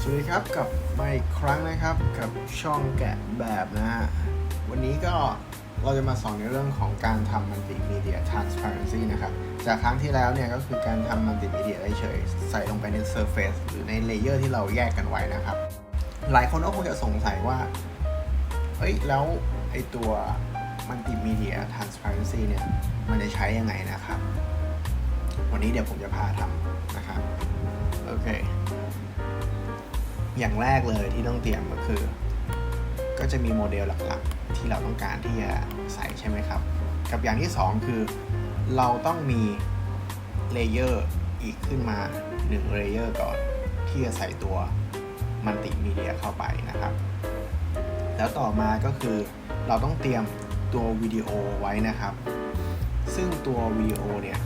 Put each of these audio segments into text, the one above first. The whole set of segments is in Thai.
สวัสดีครับกลับมาอีกครั้งนะครับกับช่องแกะแบบนะฮะวันนี้ก็เราจะมาสอนในเรื่องของการทำมัลติมีเดีย transparency นะครับ จากครั้งที่แล้วเนี่ยก็คือการทำมัลติมีเดียได้เฉย ใส่ลงไปใน surface หรือในเลเยอร์ที่เราแยกกันไว้นะครับ หลายคนก็คงจะสงสัยว่าเอ้ยแล้วไอตัวมัลติมีเดีย transparency เนี่ยมันจะใช้ยังไงนะครับ วันนี้เดี๋ยวผมจะพาทำนะครับโอเค อย่างแรกเลยที่ต้องเตรียมก็คือ ก็จะมีโมเดลหลักๆ ที่เราต้องการที่จะใส่ใช่ไหมครับ กับอย่างที่ 2 คือ เราต้องมีเลเยอร์อีกขึ้นมา1เลเยอร์ก่อนที่จะใส่ตัวมัลติมีเดียเข้าไปนะครับ แล้วต่อมาก็คือเราต้องเตรียมตัววิดีโอไว้นะครับ ซึ่งตัววิดีโอเนี่ย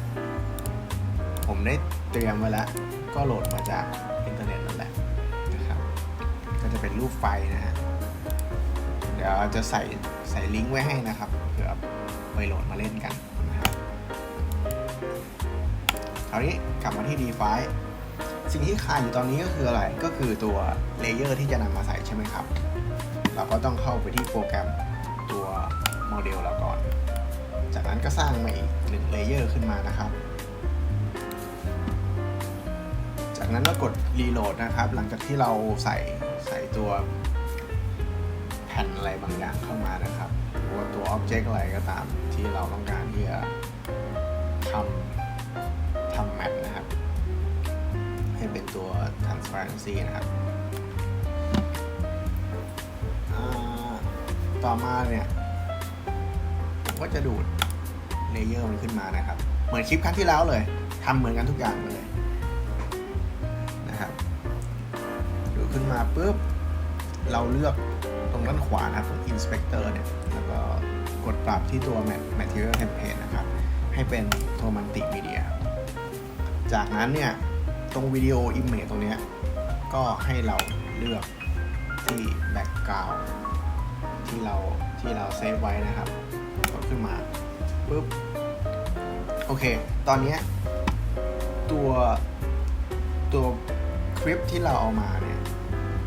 ผมได้เตรียมไว้แล้ว ก็โหลดมาจากอินเทอร์ จะเป็นรูปไฟนะฮะ เดี๋ยวจะใส่ใส่ลิงก์ไว้ให้นะครับเผื่อไปโหลดมาเล่นกันนะครับคราวนี้กลับมาที่ Define สิ่งที่ขาดอยู่ตอนนี้ก็คืออะไร ก็คือตัวเลเยอร์ที่จะนำมาใส่ใช่ไหมครับ เราก็ต้องเข้าไปที่โปรแกรมตัวโมเดลเราก่อน จากนั้นก็สร้างมาอีกหนึ่งเลเยอร์ขึ้นมานะครับ จากนั้นก็กดรีโหลดนะครับ หลังจากที่เราใส่ ใส่ตัวแผ่นอะไรบางอย่างเข้ามานะครับ หรือว่าตัวอ็อบเจกต์อะไรก็ตามที่เราต้องการที่จะทำทำแมปนะครับ ให้เป็นตัว transparency นะครับต่อมาเนี่ยผมก็จะดูดเลเยอร์มันขึ้นมานะครับ เหมือนคลิปครั้งที่แล้วเลยทำเหมือนกันทุกอย่างเลย ขึ้นมาปุ๊บ เราเลือกตรงด้านขวานะครับ inspector เนี่ย แล้วก็กดปรับที่ตัว Mat- material template นะครับ ให้เป็นตัวมัลติมีเดีย จากนั้นเนี่ย ตรงวิดีโอ image ตรงนี้ก็ให้เราเลือกที่ background ที่เราที่เราเซฟไว้นะครับ กดขึ้นมาปุ๊บ โอเค ตอนนี้ตัวตัวคลิปที่เราเอามาเนี่ย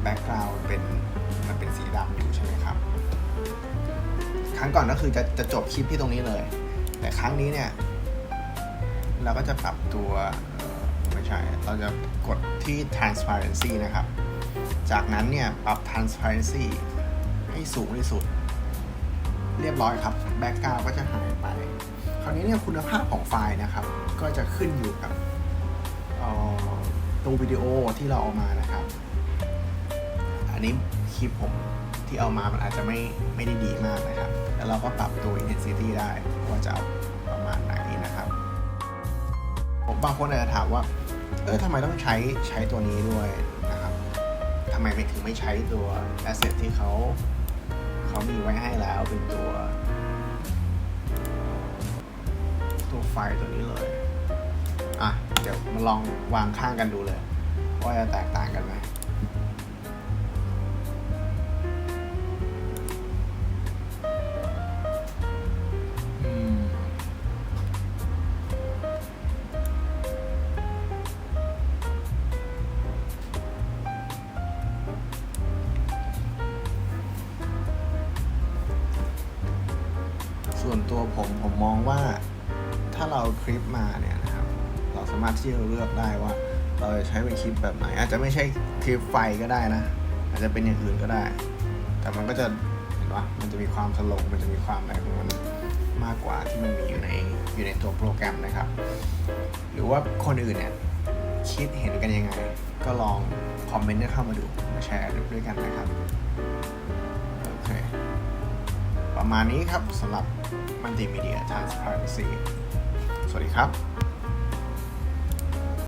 แบ็กกราวด์เป็นมันเป็นสีดำอยู่ใช่ไหมครับ ครั้งก่อนก็คือจะจะจบคลิปที่ตรงนี้เลย แต่ครั้งนี้เนี่ย เราก็จะปรับตัวไม่ใช่ เราจะกดที่ transparency นะครับ จากนั้นเนี่ยปรับ transparency ให้สูงที่สุด เรียบร้อยครับแบ็กกราวด์ก็จะหายไป คราวนี้เนี่ยคุณภาพของไฟล์นะครับ ก็จะขึ้นอยู่กับออตัววิดีโอที่เราเอามานะครับ อันนี้คลิปผมที่เอามามันอาจจะไม่ไม่ได้ดีมากนะครับ แล้วเราก็ปรับตัว intensity ได้ว่าจะเอาประมาณไหนนะครับ ผมบางคนอาจจะถามว่า เออทำไมต้องใช้ใช้ตัวนี้ด้วยนะครับทำไมไม่ถึงไม่ใช้ตัว asset ที่เขาเขามีไว้ให้แล้วเป็นตัว ตัวไฟตัวนี้เลย อะ เดี๋ยวมาลองวางข้างกันดูเลย ว่าจะแตกต่างกันไหม ตัวผมผมมองว่าถ้าเราคลิปมาเนี่ยนะครับ เราสามารถที่จะเลือกได้ว่า เราจะใช้เป็นคลิปแบบไหน อาจจะไม่ใช่คลิปไฟก็ได้นะ อาจจะเป็นอย่างอื่นก็ได้ แต่มันก็จะเห็นว่ามันจะมีความสโลงมันจะมีความอะไรของมันมากกว่าที่มันมีอยู่ในอยู่ในตัวโปรแกรมนะครับ หรือว่าคนอื่นเนี่ยคิดเห็นกันยังไง ก็ลองคอมเมนต์เข้ามาดูมาแชร์ด้วยกันนะครับ โอเค ประมาณนี้ครับสำหรับ Multimedia Transparency สวัสดีครับ